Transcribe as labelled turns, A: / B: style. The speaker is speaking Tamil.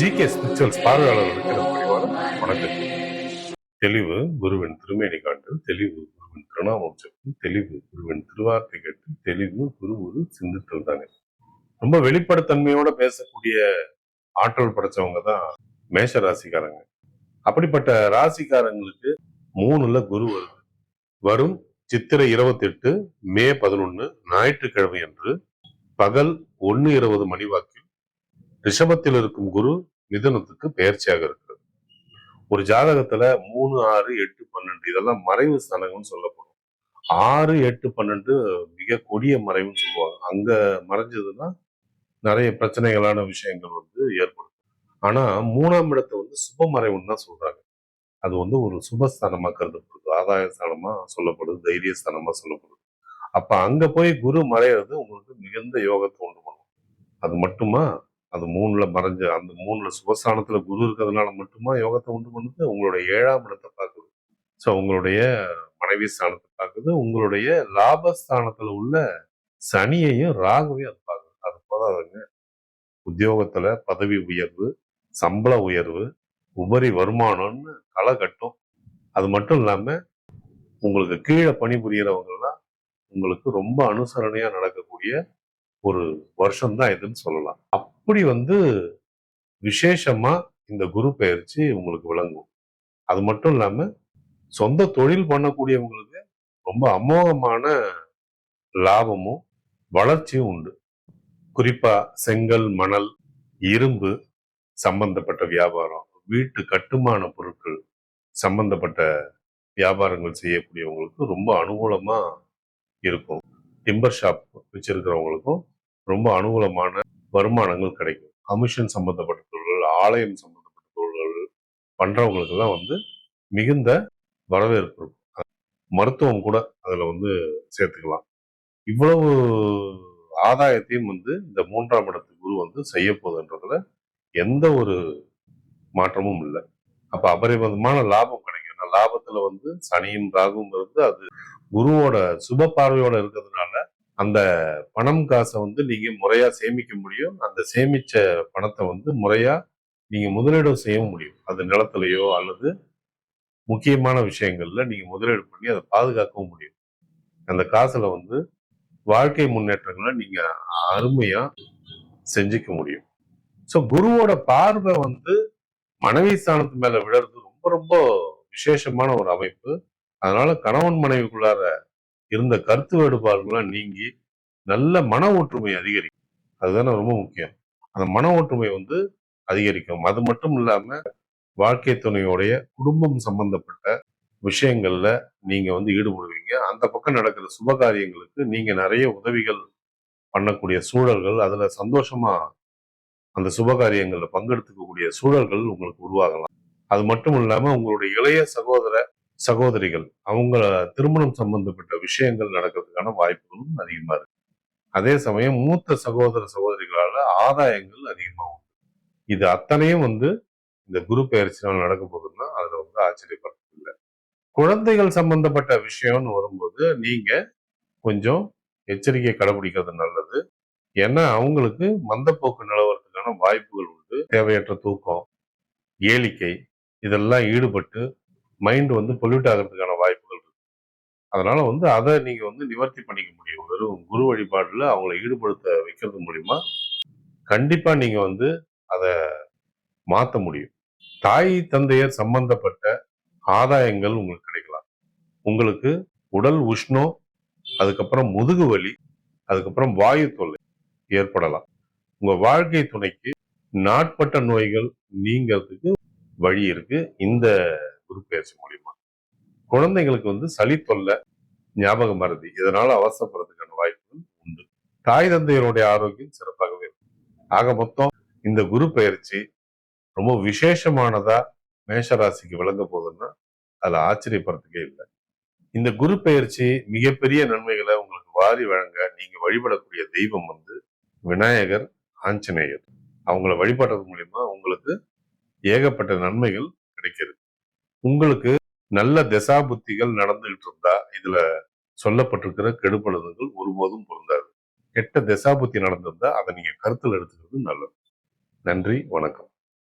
A: ஜி கே ஸ்பிரிச்சுவல்ஸ் பார்வையாளர்களுக்கு வணக்கம். தெளிவு குருவின் திருமேனி காட்டு தெளிவு குருவின் திருநாமம் சொல்லி தெளிவு குருவின் திருவார்த்தை கேட்டு தெளிவு குரு ஒரு சிந்தித்தல் தானே. ரொம்ப வெளிப்படத்தன்மையோட பேசக்கூடிய ஆற்றல் படைச்சவங்க தான் மேஷ ராசிக்காரங்க. அப்படிப்பட்ட ராசிக்காரங்களுக்கு மூணுல குரு வருது. வரும் சித்திரை இருபத்தி எட்டு மே பதினொன்னு ஞாயிற்றுக்கிழமை அன்று பகல் ஒன்னு இருபது மணி வாக்கில் ரிஷபத்தில் இருக்கும் குரு மிதனத்துக்கு பெயர்ச்சியாக இருக்கிறது ஒரு ஜாதகத்துல மூணு ஆறு எட்டு பன்னெண்டு இதெல்லாம் மறைவு ஸ்தானங்கள்னு சொல்லப்படும். ஆறு எட்டு பன்னெண்டு மிக கொடிய மறைவுன்னு சொல்லுவாங்க. அங்க மறைஞ்சதுன்னா நிறைய பிரச்சனைகளான விஷயங்கள் வந்து ஏற்படும். ஆனா மூணாம் இடத்தை வந்து சுப மறைவுன்னு தான் சொல்றாங்க. அது வந்து ஒரு சுபஸ்தானமா கருதப்படுது. ஆதாய ஸ்தானமா சொல்லப்படுது தைரிய ஸ்தானமா சொல்லப்படுது. அப்ப அங்க போய் குரு மறையிறது உங்களுக்கு மிகுந்த யோகத்தை உண்டு பண்ணும். அது மட்டுமா? அது மூணுல மறைஞ்ச அந்த மூணுல சுபஸ்தானத்துல குரு இருக்கிறதுனால மட்டுமா யோகத்தை உண்டு பண்ணுது? உங்களுடைய ஏழாம் இடத்தை பார்க்குது. ஸோ உங்களுடைய மனைவி ஸ்தானத்தை பார்க்குது. உங்களுடைய லாபஸ்தானத்துல உள்ள சனியையும் ராகுவையும் அது பார்க்குது. அது போதாதுங்க. உத்தியோகத்துல பதவி உயர்வு சம்பள உயர்வு உபரி வருமானம்னு களை கட்டும். அது மட்டும் இல்லாம உங்களுக்கு கீழே பணிபுரியறவங்க உங்களுக்கு ரொம்ப அனுசரணையா நடக்கக்கூடிய ஒரு வருஷம் தான் இதுன்னு சொல்லலாம். அப்படி வந்து விசேஷமா இந்த குரு பயிற்சி உங்களுக்கு விளங்கும். அது மட்டும் இல்லாம சொந்த தொழில் பண்ணக்கூடியவங்களுக்கு ரொம்ப அமோகமான லாபமும் வளர்ச்சியும் உண்டு. குறிப்பா செங்கல் மணல் இரும்பு சம்பந்தப்பட்ட வியாபாரம் வீட்டு கட்டுமான பொருட்கள் சம்பந்தப்பட்ட வியாபாரங்கள் செய்யக்கூடியவங்களுக்கு ரொம்ப அனுகூலமா இருக்கும். டிம்பர் ஷாப் வச்சிருக்கிறவங்களுக்கும் ரொம்ப அனுகூலமான வருமானங்கள் கிடைக்கும். கமிஷன் சம்பந்தப்பட்ட தொழில்கள் ஆலயம் சம்பந்தப்பட்ட தொழில்கள் பண்றவங்களுக்கெல்லாம் வந்து மிகுந்த வரவேற்பு இருக்கும். மருத்துவம் கூட அதில் வந்து சேர்த்துக்கலாம். இவ்வளவு ஆதாயத்தையும் வந்து இந்த மூன்றாம் இடத்து குரு வந்து செய்ய போகுதுன்றதுல எந்த ஒரு மாற்றமும் இல்லை. அப்போ அபரிமிதமான லாபம் கிடைக்கும். லாபத்தில் வந்து சனியும் ராகுங்கிறது அது குருவோட சுப பார்வையோட இருக்கிறதுனால அந்த பணம் காசை வந்து நீங்க முறையா சேமிக்க முடியும். அந்த சேமிச்ச பணத்தை வந்து முறையா நீங்க முதலீடு செய்ய முடியும். அது நிலத்திலேயோ அல்லது முக்கியமான விஷயங்கள்ல நீங்க முதலீடு பண்ணி அதை பாதுகாக்கவும் முடியும். அந்த காசுல வந்து வாழ்க்கை முன்னேற்றங்களை நீங்க அருமையா செஞ்சுக்க முடியும். ஸோ குருவோட பார்வை வந்து மனைவி ஸ்தானத்து மேல விழுறது ரொம்ப ரொம்ப விசேஷமான ஒரு அமைப்பு. அதனால கணவன் மனைவிக்குள்ளார இருந்த கருத்து வேறுபாடுகள்லாம் நீங்கி நல்ல மன ஒற்றுமை அதிகரிக்கும். அதுதானே ரொம்ப முக்கியம். அந்த மன ஒற்றுமை வந்து அதிகரிக்கும். அது மட்டும் இல்லாம வாழ்க்கை துணையோடைய குடும்பம் சம்பந்தப்பட்ட விஷயங்கள்ல நீங்க வந்து ஈடுபடுவீங்க. அந்த பக்கம் நடக்கிற சுப காரியங்களுக்கு நீங்க நிறைய உதவிகள் பண்ணக்கூடிய சூழல்கள் அதுல சந்தோஷமா அந்த சுப காரியங்கள்ல பங்கெடுத்துக்கக்கூடிய சூழல்கள் உங்களுக்கு உருவாகலாம். அது மட்டும் இல்லாம உங்களுடைய இளைய சகோதர சகோதரிகள் அவங்க திருமணம் சம்பந்தப்பட்ட விஷயங்கள் நடக்கிறதுக்கான வாய்ப்புகளும் அதிகமா இருக்கு. அதே சமயம் மூத்த சகோதர சகோதரிகளால ஆதாயங்கள் அதிகமாக உண்டு. இது அத்தனையும் வந்து இந்த குரு பயிற்சினால் நடக்க போகுதுன்னா அதுல வந்து ஆச்சரியப்படுறதில்லை. குழந்தைகள் சம்பந்தப்பட்ட விஷயம்னு வரும்போது நீங்க கொஞ்சம் எச்சரிக்கை கடைபிடிக்கிறது நல்லது. ஏன்னா அவங்களுக்கு மந்தப்போக்கு நிலவரத்துக்கான வாய்ப்புகள் உண்டு. தேவையற்ற தூக்கம் ஏலிக்கை இதெல்லாம் ஈடுபட்டு மைண்ட் வந்து பொல்யூட் ஆகிறதுக்கான வாய்ப்புகள் இருக்கு. அதனால வந்து அதை நீங்க வந்து நிவர்த்தி பண்ணிக்க முடியும். வெறும் குரு வழிபாடுல அவங்கள ஈடுபடுத்த வைக்கிறது மூலியமா கண்டிப்பா நீங்க வந்து அதை மாத்த முடியும். தாய் தந்தையர் சம்பந்தப்பட்ட ஆதாயங்கள் உங்களுக்கு கிடைக்கலாம். உங்களுக்கு உடல் உஷ்ணம் அதுக்கப்புறம் முதுகு வலி அதுக்கப்புறம் வாயு தொல்லை ஏற்படலாம். உங்க வாழ்க்கை துணைக்கு நாட்பட்ட நோய்கள் நீங்கிறதுக்கு வழி இருக்கு. இந்த குரு பயிற்சி மூலியமா. குழந்தைங்களுக்கு வந்து சளி தொல்லை ஞாபக மறதி இதனால அவசரப்படுறதுக்கான வாய்ப்புகள் உண்டு. தாய் தந்தையருடைய ஆரோக்கியம் சிறப்பாகவே இருக்கும். ஆக மொத்தம் இந்த குரு பயிற்சி ரொம்ப விசேஷமானதா மேஷராசிக்கு விளங்க போகுதுன்னா அதுல ஆச்சரியப்படுறதுக்கே இல்லை. இந்த குரு பயிற்சி மிகப்பெரிய நன்மைகளை உங்களுக்கு வாரி வழங்க நீங்க வழிபடக்கூடிய தெய்வம் வந்து விநாயகர் ஆஞ்சநேயர். அவங்கள வழிபடுறது மூலியமா உங்களுக்கு ஏகப்பட்ட நன்மைகள் உங்களுக்கு நல்ல திசா புத்திகள் நடந்துகிட்டு இருந்தா இதுல சொல்லப்பட்டிருக்கிற கெடுபலன்கள் ஒருபோதும் பொருந்தாது. கெட்ட திசாபுத்தி நடந்திருந்தா அதை நீங்க கருத்தில் எடுத்துக்கிறது நல்லது. நன்றி வணக்கம்.